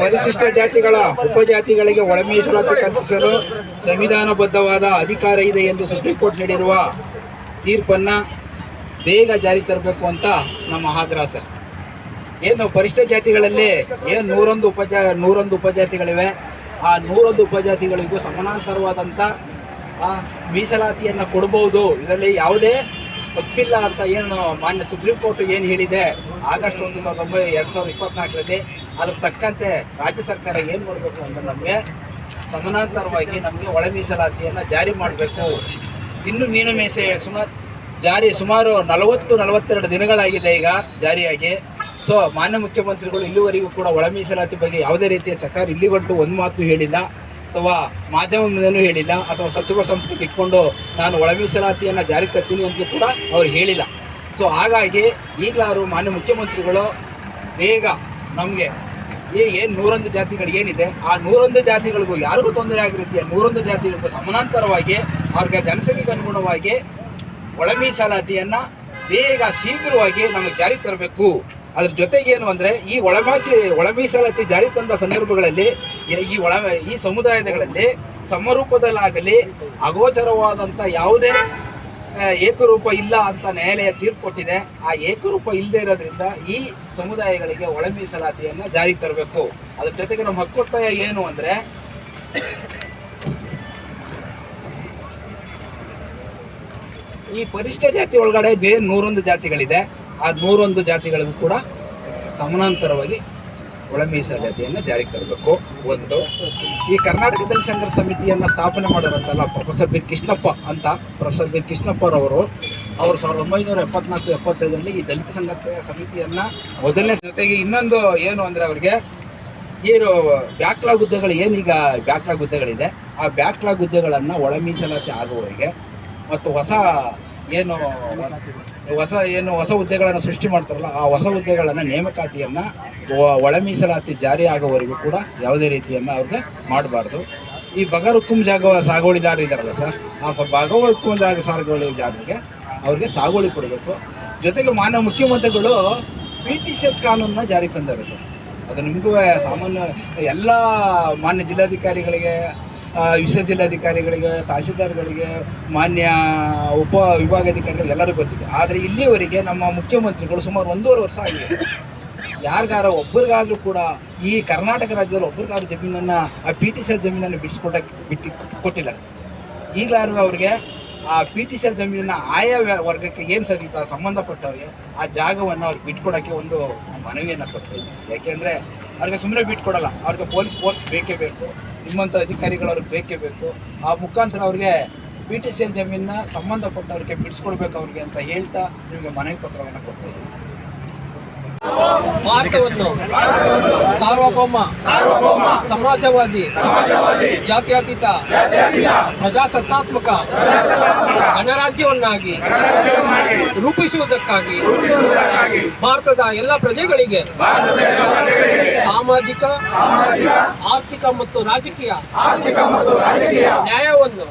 ಪರಿಶಿಷ್ಟ ಜಾತಿಗಳ ಉಪಜಾತಿಗಳಿಗೆ ಒಳ ಮೀಸಲಾತಿ ಕಲ್ಪಿಸಲು ಸಂವಿಧಾನಬದ್ಧವಾದ ಅಧಿಕಾರ ಇದೆ ಎಂದು ಸುಪ್ರೀಂ ಕೋರ್ಟ್ ನೀಡಿರುವ ತೀರ್ಪನ್ನು ಬೇಗ ಜಾರಿ ತರಬೇಕು ಅಂತ ನಮ್ಮ ಆಗ್ರಹ ಏನು ಪರಿಶಿಷ್ಟ ಜಾತಿಗಳಲ್ಲಿ ಏನು ನೂರೊಂದು ಉಪಜಾ, ನೂರೊಂದು ಉಪಜಾತಿಗಳಿವೆ, ಆ ನೂರೊಂದು ಉಪಜಾತಿಗಳಿಗೂ ಸಮಾನಾಂತರವಾದಂಥ ಮೀಸಲಾತಿಯನ್ನು ಕೊಡಬಹುದು ಇದರಲ್ಲಿ ಯಾವುದೇ ಒಪ್ಪಿಲ್ಲ ಅಂತ ಏನು ಮಾನ್ಯ ಸುಪ್ರೀಂ ಕೋರ್ಟ್ ಏನು ಹೇಳಿದೆ? ಆಗಸ್ಟ್ ಒಂದು ಸಾವಿರದ ಒಂಬೈ ಎರಡು ಸಾವಿರದ ಇಪ್ಪತ್ನಾಲ್ಕರಲ್ಲಿ ಅದ್ರ ತಕ್ಕಂತೆ ರಾಜ್ಯ ಸರ್ಕಾರ ಏನು ಮಾಡಬೇಕು ಅಂತ ನಮಗೆ ಸಮಾನಾಂತರವಾಗಿ ನಮಗೆ ಒಳ ಮೀಸಲಾತಿಯನ್ನು ಜಾರಿ ಮಾಡಬೇಕು. ಇನ್ನು ಮೀನಮೇಸೆ ಸುಮಾರು ಜಾರಿ ಸುಮಾರು ನಲವತ್ತು, ನಲವತ್ತೆರಡು ದಿನಗಳಾಗಿದೆ ಈಗ ಜಾರಿಯಾಗಿ. ಸೊ ಮಾನ್ಯ ಮುಖ್ಯಮಂತ್ರಿಗಳು ಇಲ್ಲಿವರೆಗೂ ಕೂಡ ಒಳ ಮೀಸಲಾತಿ ಬಗ್ಗೆ ಯಾವುದೇ ರೀತಿಯ ಚಕಾರ ಇಲ್ಲಿಗಂಟು ಒಂದು ಮಾತು ಹೇಳಿಲ್ಲ. ಅಥವಾ ಮಾಧ್ಯಮದಿಂದಲೂ ಹೇಳಿಲ್ಲ. ಅಥವಾ ಸಚಿವ ಸಂಪುಟಕ್ಕೆ ಇಟ್ಕೊಂಡು ನಾನು ಒಳ ಮೀಸಲಾತಿಯನ್ನು ಜಾರಿಗೆ ತರ್ತೀನಿ ಅಂತಲೂ ಕೂಡ ಅವ್ರು ಹೇಳಿಲ್ಲ. ಸೊ ಹಾಗಾಗಿ ಈಗಲಾರು ಮಾನ್ಯ ಮುಖ್ಯಮಂತ್ರಿಗಳು ಬೇಗ ನಮಗೆ ಈ ಏನು ನೂರೊಂದು ಜಾತಿಗಳು ಏನಿದೆ? ಆ ನೂರೊಂದು ಜಾತಿಗಳಿಗೂ ಯಾರಿಗೂ ತೊಂದರೆ ಆಗಿರುತ್ತೆ? ನೂರೊಂದು ಜಾತಿಗಳಿಗೂ ಸಮಾನಾಂತರವಾಗಿ ಅವ್ರಿಗೆ ಜನಸಂಖ್ಯೆಗೆ ಅನುಗುಣವಾಗಿ ಒಳ ಮೀಸಲಾತಿಯನ್ನು ಬೇಗ ಶೀಘ್ರವಾಗಿ ನಮಗೆ ಜಾರಿಗೆ ತರಬೇಕು. ಅದ್ರ ಜೊತೆಗೆ ಏನು ಅಂದರೆ, ಈ ಒಳಮಾಸಿ ಒಳ ಮೀಸಲಾತಿ ಜಾರಿ ತಂದ ಸಂದರ್ಭಗಳಲ್ಲಿ, ಈ- ಒಳ, ಈ ಸಮುದಾಯಗಳಲ್ಲಿ ಸಮರೂಪದಲ್ಲಾಗಲಿ ಅಗೋಚರವಾದಂಥ ಯಾವುದೇ ಏಕರೂಪ ಇಲ್ಲ ಅಂತ ನ್ಯಾಯಾಲಯ ತೀರ್ಪು ಕೊಟ್ಟಿದೆ. ಆ ಏಕರೂಪ ಇಲ್ಲದೆ ಇರೋದ್ರಿಂದ ಈ ಸಮುದಾಯಗಳಿಗೆ ಒಳ ಮೀಸಲಾತಿಯನ್ನು ಜಾರಿಗೆ ತರಬೇಕು. ಅದ್ರ ಜೊತೆಗೆ ನಮ್ಮ ಹಕ್ಕೊತ್ತಾಯ ಏನು ಅಂದರೆ, ಈ ಪರಿಶಿಷ್ಟ ಜಾತಿ ಒಳಗಡೆ ಬೇರೆ ನೂರೊಂದು ಜಾತಿಗಳಿದೆ. ಆ ನೂರೊಂದು ಜಾತಿಗಳಿಗೂ ಕೂಡ ಸಮಾನಾಂತರವಾಗಿ ಒಳ ಮೀಸಲಾತಿಯನ್ನು ಜಾರಿಗೆ ತರಬೇಕು. ಒಂದು, ಈ ಕರ್ನಾಟಕದಲ್ಲಿ ಸಂಘರ್ಷ ಸಮಿತಿಯನ್ನು ಸ್ಥಾಪನೆ ಮಾಡೋರಂತಲ್ಲ, ಪ್ರೊಫೆಸರ್ ಬಿ. ಕೃಷ್ಣಪ್ಪ ಅಂತ ಪ್ರೊಫೆಸರ್ ಬಿ. ಕೃಷ್ಣಪ್ಪರವರು, ಅವರು ಸಾವಿರದ ಒಂಬೈನೂರ ಎಪ್ಪತ್ನಾಲ್ಕು, ಎಪ್ಪತ್ತೈದರಲ್ಲಿ ಈ ದಲಿತ ಸಂಘರ್ಷ ಸಮಿತಿಯನ್ನು ಮೊದಲನೇ ಜೊತೆಗೆ ಇನ್ನೊಂದು ಏನು ಅಂದರೆ ಅವರಿಗೆ, ಏನು ಬ್ಯಾಕ್ಲಾಗ್ ಹುದ್ದೆಗಳು, ಏನೀಗ ಬ್ಯಾಕ್ಲಾಗ್ ಹುದ್ದೆಗಳಿದೆ, ಆ ಬ್ಯಾಕ್ಲಾಗ್ ಹುದ್ದೆಗಳನ್ನು ಒಳ ಮೀಸಲಾತಿ ಆಗುವವರೆಗೆ ಮತ್ತು ಹೊಸ ಏನು ಹೊಸ ಏನು ಹೊಸ ಹುದ್ದೆಗಳನ್ನು ಸೃಷ್ಟಿ ಮಾಡ್ತಾರಲ್ಲ, ಆ ಹೊಸ ಹುದ್ದೆಗಳನ್ನು ನೇಮಕಾತಿಯನ್ನು ಒಳ ಮೀಸಲಾತಿ ಜಾರಿ ಆಗೋವರೆಗೂ ಕೂಡ ಯಾವುದೇ ರೀತಿಯನ್ನು ಅವ್ರಿಗೆ ಮಾಡಬಾರ್ದು. ಈ ಬಗರುಕ್ಕುಂ ಜಾಗ ಸಾಗುವಳಿದಾರ ಇದ್ದಾರಲ್ಲ ಸರ್, ಆ ಸ ಬಗರುಕ್ಕುಂ ಜಾಗ ಜಾಗಕ್ಕೆ ಅವ್ರಿಗೆ ಸಾಗುವಳಿ ಕೊಡಬೇಕು. ಜೊತೆಗೆ ಮಾನ್ಯ ಮುಖ್ಯಮಂತ್ರಿಗಳು ಪಿ ಟಿ ಸಿ ಎಚ್ ಕಾನೂನನ್ನ ಜಾರಿಗೆ ತಂದವರು ಸರ್. ಅದು ನಿಮಗೂ ಸಾಮಾನ್ಯ ಎಲ್ಲ ಮಾನ್ಯ ಜಿಲ್ಲಾಧಿಕಾರಿಗಳಿಗೆ ವಿಶೇಷ ಜಿಲ್ಲಾಧಿಕಾರಿಗಳಿಗೆ ತಹಸೀಲ್ದಾರ್ಗಳಿಗೆ, ಮಾನ್ಯ ಉಪ ವಿಭಾಗಾಧಿಕಾರಿಗಳಿಗೆ ಎಲ್ಲರಿಗೂ ಗೊತ್ತಿದೆ. ಆದರೆ ಇಲ್ಲಿಯವರೆಗೆ ನಮ್ಮ ಮುಖ್ಯಮಂತ್ರಿಗಳು ಸುಮಾರು ಒಂದೂವರೆ ವರ್ಷ ಆಗಿದೆ. ಯಾರಿಗಾರ ಒಬ್ಬರಿಗಾದ್ರೂ ಕೂಡ ಈ ಕರ್ನಾಟಕ ರಾಜ್ಯದಲ್ಲಿ ಒಬ್ಬರಿಗಾದ್ರೂ ಜಮೀನನ್ನು, ಆ ಪಿ ಟಿ ಸಿ ಎಲ್ ಜಮೀನನ್ನು ಬಿಡಿಸ್ಕೊಟ್ಟಕ್ಕೆ ಬಿಟ್ಟು, ಕೊಟ್ಟಿಲ್ಲ ಸರ್. ಈಗಲಾದ್ರೂ ಅವ್ರಿಗೆ ಆ ಪಿ ಟಿ ಸಿ ಎಲ್ ಜಮೀನನ್ನ ಆಯಾ ವರ್ಗಕ್ಕೆ ಏನು ಸರಿತಾ ಸಂಬಂಧಪಟ್ಟವ್ರಿಗೆ ಆ ಜಾಗವನ್ನು ಅವ್ರಿಗೆ ಬಿಟ್ಕೊಡೋಕ್ಕೆ ಒಂದು ಮನವಿಯನ್ನು ಕೊಡ್ತಾ ಇದ್ದೀವಿ ಸರ್. ಯಾಕೆಂದ್ರೆ ಅವ್ರಿಗೆ ಸುಮ್ಮನೆ ಬಿಟ್ಕೊಡಲ್ಲ. ಅವ್ರಿಗೆ ಪೊಲೀಸ್ ಫೋರ್ಸ್ ಬೇಕೇ ಬೇಕು. ನಿಮ್ಮಂಥ ಅಧಿಕಾರಿಗಳು ಅವ್ರಿಗೆ ಬೇಕೇ ಬೇಕು. ಆ ಮುಖಾಂತರ ಅವ್ರಿಗೆ ಪಿ ಟಿ ಸಿ ಎಲ್ ಜಮೀನನ್ನ ಸಂಬಂಧಪಟ್ಟವ್ರಿಗೆ ಬಿಡಿಸ್ಕೊಡ್ಬೇಕು ಅವ್ರಿಗೆ ಅಂತ ಹೇಳ್ತಾ ನಿಮಗೆ ಮನವಿ ಪತ್ರವನ್ನು ಕೊಡ್ತಾ ಇದ್ದೀವಿ ಸರ್. ಸಾರ್ವಭೌಮ, ಸಮಾಜವಾದಿ, ಜಾತ್ಯತೀತ, ಪ್ರಜಾಸತ್ತಾತ್ಮಕ ಗಣರಾಜ್ಯವನ್ನಾಗಿ ರೂಪಿಸುವುದಕ್ಕಾಗಿ ಭಾರತದ ಎಲ್ಲ ಪ್ರಜೆಗಳಿಗೆ ಸಾಮಾಜಿಕ ಆರ್ಥಿಕ ಮತ್ತು ರಾಜಕೀಯ ನ್ಯಾಯವನ್ನು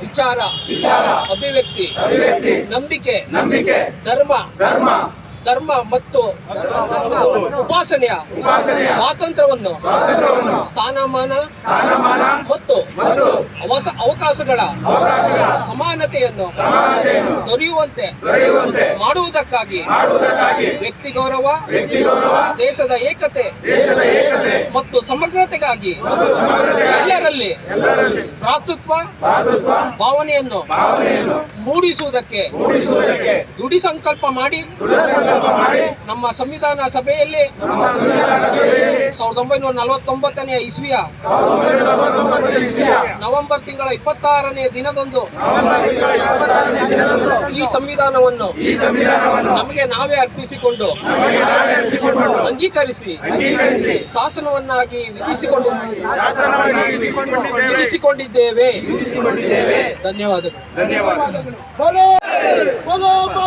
ವಿಚಾರ ವಿಚಾರ ಅಭಿವ್ಯಕ್ತಿ ಅಭಿವ್ಯಕ್ತಿ ನಂಬಿಕೆ ನಂಬಿಕೆ ಧರ್ಮ ಧರ್ಮ ಮತ್ತು ಉಪಾಸನೆಯ ಸ್ವಾತಂತ್ರ್ಯವನ್ನು ಸ್ಥಾನಮಾನ ಮತ್ತು ಅವಕಾಶಗಳ ಸಮಾನತೆಯನ್ನು ದೊರೆಯುವಂತೆ ಮಾಡುವುದಕ್ಕಾಗಿ ವ್ಯಕ್ತಿ ಗೌರವ ದೇಶದ ಏಕತೆ ಮತ್ತು ಸಮಗ್ರತೆಗಾಗಿ ಎಲ್ಲರಲ್ಲಿ ಭ್ರಾತೃತ್ವ ಭಾವನೆಯನ್ನು ಮೂಡಿಸುವುದಕ್ಕೆ ದುಡಿ ಸಂಕಲ್ಪ ಮಾಡಿ ನಮ್ಮ ಸಂವಿಧಾನ ಸಭೆಯಲ್ಲಿ ಸಾವಿರದ ಒಂಬೈನೂರ ನಲವತ್ತೊಂಬತ್ತನೇ ಇಸ್ವಿಯ ನವೆಂಬರ್ ತಿಂಗಳ ಇಪ್ಪತ್ತಾರನೇ ದಿನದಂದು ಈ ಸಂವಿಧಾನವನ್ನು ನಮಗೆ ನಾವೇ ಅರ್ಪಿಸಿಕೊಂಡು ಅಂಗೀಕರಿಸಿ ಶಾಸನವನ್ನಾಗಿ ವಿಧಿಸಿಕೊಂಡು ವಿಧಿಸಿಕೊಂಡಿದ್ದೇವೆ. ಧನ್ಯವಾದಗಳು. बोलो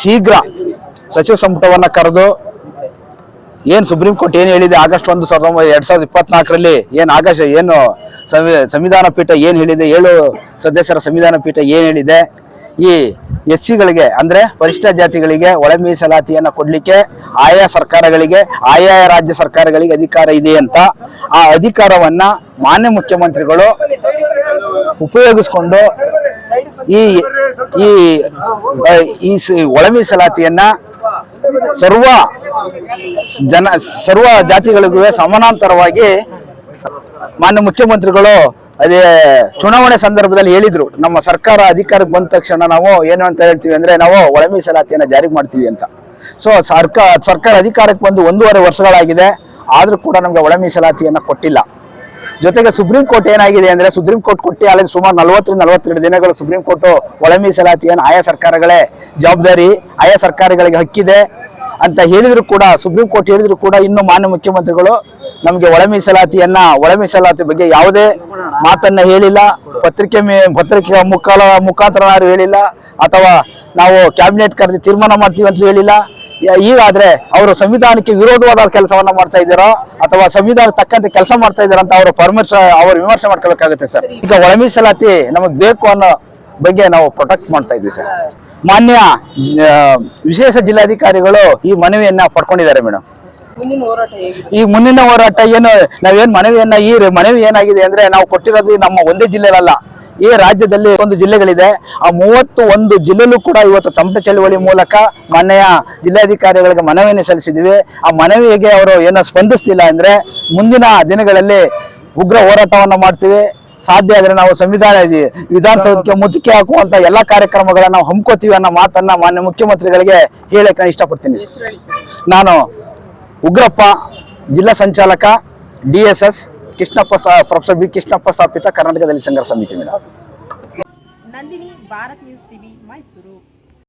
ಶೀಘ್ರ ಸಚಿವ ಸಂಪುಟವನ್ನ ಕರೆದು ಏನು ಸುಪ್ರೀಂ ಕೋರ್ಟ್ ಏನು ಹೇಳಿದೆ? ಆಗಸ್ಟ್ ಒಂದು ಸಾವಿರದ ಒಂಬೈನೂರ ಎರಡ್ ಸಾವಿರದ ಇಪ್ಪತ್ನಾಲ್ಕರಲ್ಲಿ ಏನು ಆಗಸ್ಟ್ ಏನು ಸಂವಿ- ಸಂವಿಧಾನ ಪೀಠ ಏನು ಹೇಳಿದೆ? ಏಳು ಸದಸ್ಯರ ಸಂವಿಧಾನ ಪೀಠ ಏನು ಹೇಳಿದೆ? ಈ ಎಸ್ ಸಿಗಳಿಗೆ ಅಂದ್ರೆ ಪರಿಶಿಷ್ಟ ಜಾತಿಗಳಿಗೆ ಒಳ ಮೀಸಲಾತಿಯನ್ನ ಕೊಡ್ಲಿಕ್ಕೆ ಆಯಾ ಸರ್ಕಾರಗಳಿಗೆ, ಆಯಾ ರಾಜ್ಯ ಸರ್ಕಾರಗಳಿಗೆ ಅಧಿಕಾರ ಇದೆ ಅಂತ. ಆ ಅಧಿಕಾರವನ್ನ ಮಾನ್ಯ ಮುಖ್ಯಮಂತ್ರಿಗಳು ಉಪಯೋಗಿಸ್ಕೊಂಡು ಈ ಈ ಒಳ ಮೀಸಲಾತಿಯನ್ನ ಸರ್ವ ಜನ, ಸರ್ವ ಜಾತಿಗಳಿಗೂ ಸಮಾನಾಂತರವಾಗಿ ಮಾನ್ಯ ಮುಖ್ಯಮಂತ್ರಿಗಳು ಅದೇ ಚುನಾವಣೆ ಸಂದರ್ಭದಲ್ಲಿ ಹೇಳಿದ್ರು, ನಮ್ಮ ಸರ್ಕಾರ ಅಧಿಕಾರಕ್ಕೆ ಬಂದ ತಕ್ಷಣ ನಾವು ಏನು ಅಂತ ಹೇಳ್ತೀವಿ ಅಂದ್ರೆ ನಾವು ಒಳ ಮೀಸಲಾತಿಯನ್ನ ಜಾರಿಗೆ ಮಾಡ್ತೀವಿ ಅಂತ. ಸೊ ಸರ್ಕಾರ ಸರ್ಕಾರ ಅಧಿಕಾರಕ್ಕೆ ಬಂದು ಒಂದೂವರೆ ವರ್ಷಗಳಾಗಿದೆ, ಆದ್ರೂ ಕೂಡ ನಮಗೆ ಒಳ ಮೀಸಲಾತಿಯನ್ನ ಕೊಟ್ಟಿಲ್ಲ. ಜೊತೆಗೆ ಸುಪ್ರೀಂ ಕೋರ್ಟ್ ಏನಾಗಿದೆ ಅಂದ್ರೆ ಸುಪ್ರೀಂ ಕೋರ್ಟ್ ಕೊಟ್ಟಿ ಅಲ್ಲಿ ಸುಮಾರು ನಲವತ್ತರಿಂದ ನಲವತ್ತೆರಡು ದಿನಗಳು ಸುಪ್ರೀಂ ಕೋರ್ಟ್ ಒಳ ಮೀಸಲಾತಿಯನ್ನು ಆಯಾ ಸರ್ಕಾರಗಳೇ ಜವಾಬ್ದಾರಿ, ಆಯಾ ಸರ್ಕಾರಗಳಿಗೆ ಹಕ್ಕಿದೆ ಅಂತ ಹೇಳಿದ್ರು ಕೂಡ, ಸುಪ್ರೀಂ ಕೋರ್ಟ್ ಹೇಳಿದ್ರು ಕೂಡ ಇನ್ನು ಮಾನ್ಯ ಮುಖ್ಯಮಂತ್ರಿಗಳು ನಮಗೆ ಒಳ ಮೀಸಲಾತಿಯನ್ನ, ಒಳ ಮೀಸಲಾತಿ ಬಗ್ಗೆ ಯಾವುದೇ ಮಾತನ್ನ ಹೇಳಿಲ್ಲ. ಪತ್ರಿಕೆ ಪತ್ರಿಕೆ ಮುಖಾಲ, ಮುಖಾಂತರ ಯಾರು ಹೇಳಿಲ್ಲ. ಅಥವಾ ನಾವು ಕ್ಯಾಬಿನೆಟ್ ಕರೆದು ತೀರ್ಮಾನ ಮಾಡ್ತೀವಿ ಅಂತ ಹೇಳಿಲ್ಲ. ಈಗಾದ್ರೆ ಅವರು ಸಂವಿಧಾನಕ್ಕೆ ವಿರೋಧವಾದ ಕೆಲಸವನ್ನ ಮಾಡ್ತಾ ಇದ್ದಾರೋ, ಅಥವಾ ಸಂವಿಧಾನ ತಕ್ಕಂತೆ ಕೆಲಸ ಮಾಡ್ತಾ ಇದ್ದಾರ ಅಂತ ಅವರು ಪರಮೇಶ ಅವರು ವಿಮರ್ಶೆ ಮಾಡ್ಕೊಳ್ಬೇಕಾಗುತ್ತೆ ಸರ್. ಈಗ ಒಳ ಮೀಸಲಾತಿ ನಮಗ್ ಬೇಕು ಅನ್ನೋ ಬಗ್ಗೆ ನಾವು ಪ್ರೊಟೆಕ್ಟ್ ಮಾಡ್ತಾ ಇದ್ವಿ ಸರ್. ಮಾನ್ಯ ವಿಶೇಷ ಜಿಲ್ಲಾಧಿಕಾರಿಗಳು ಈ ಮನವಿಯನ್ನ ಪಡ್ಕೊಂಡಿದ್ದಾರೆ ಮೇಡಮ್ ಈ ಮುಂದಿನ ಹೋರಾಟ ಏನು ನಾವೇನ್ ಮನವಿಯನ್ನ ಈ ಮನವಿ ಏನಾಗಿದೆ ಅಂದ್ರೆ ನಾವು ಕೊಟ್ಟಿರೋದು ನಮ್ಮ ಒಂದೇ ಜಿಲ್ಲೆಗಳಲ್ಲ ಈ ರಾಜ್ಯದಲ್ಲಿ ಒಂದು ಜಿಲ್ಲೆಗಳಿದೆ. ಆ ಮೂವತ್ತು ಒಂದು ಜಿಲ್ಲೆಲೂ ಕೂಡ ಇವತ್ತು ತಮಟ ಚಳವಳಿ ಮೂಲಕ ಮನೆಯ ಜಿಲ್ಲಾಧಿಕಾರಿಗಳಿಗೆ ಮನವಿಯನ್ನು ಸಲ್ಲಿಸಿದ್ವಿ. ಆ ಮನವಿಗೆ ಅವರು ಏನೋ ಸ್ಪಂದಿಸ್ತಿಲ್ಲ ಅಂದ್ರೆ ಮುಂದಿನ ದಿನಗಳಲ್ಲಿ ಉಗ್ರ ಹೋರಾಟವನ್ನು ಮಾಡ್ತೀವಿ. ಸಾಧ್ಯ ಆದ್ರೆ ನಾವು ಸಂವಿಧಾನ ವಿಧಾನಸೌಧಕ್ಕೆ ಮುತ್ತಿಗೆ ಹಾಕುವಂತ ಎಲ್ಲಾ ಕಾರ್ಯಕ್ರಮಗಳನ್ನ ನಾವು ಹಮ್ಕೋತೀವಿ ಅನ್ನೋ ಮಾತನ್ನ ಮಾನ್ಯ ಮುಖ್ಯಮಂತ್ರಿಗಳಿಗೆ ಹೇಳಕ್ ನಾನು ಇಷ್ಟಪಡ್ತೀನಿ. ನಾನು ಉಗ್ರಪ್ಪ ಜಿಲ್ಲಾ ಸಂಚಾಲಕ ಡಿ ಎಸ್ ಎಸ್ ಕೃಷ್ಣಪ್ಪ ಸ್ಥಾ- ಪ್ರೊಫೆಸರ್ ಬಿ ಕೃಷ್ಣಪ್ಪ ಸ್ಥಾಪಿತ ಕರ್ನಾಟಕದಲ್ಲಿ ಸಂಘರ್ಷ ಸಮಿತಿ madam Nandini Bharat news TV Mysuru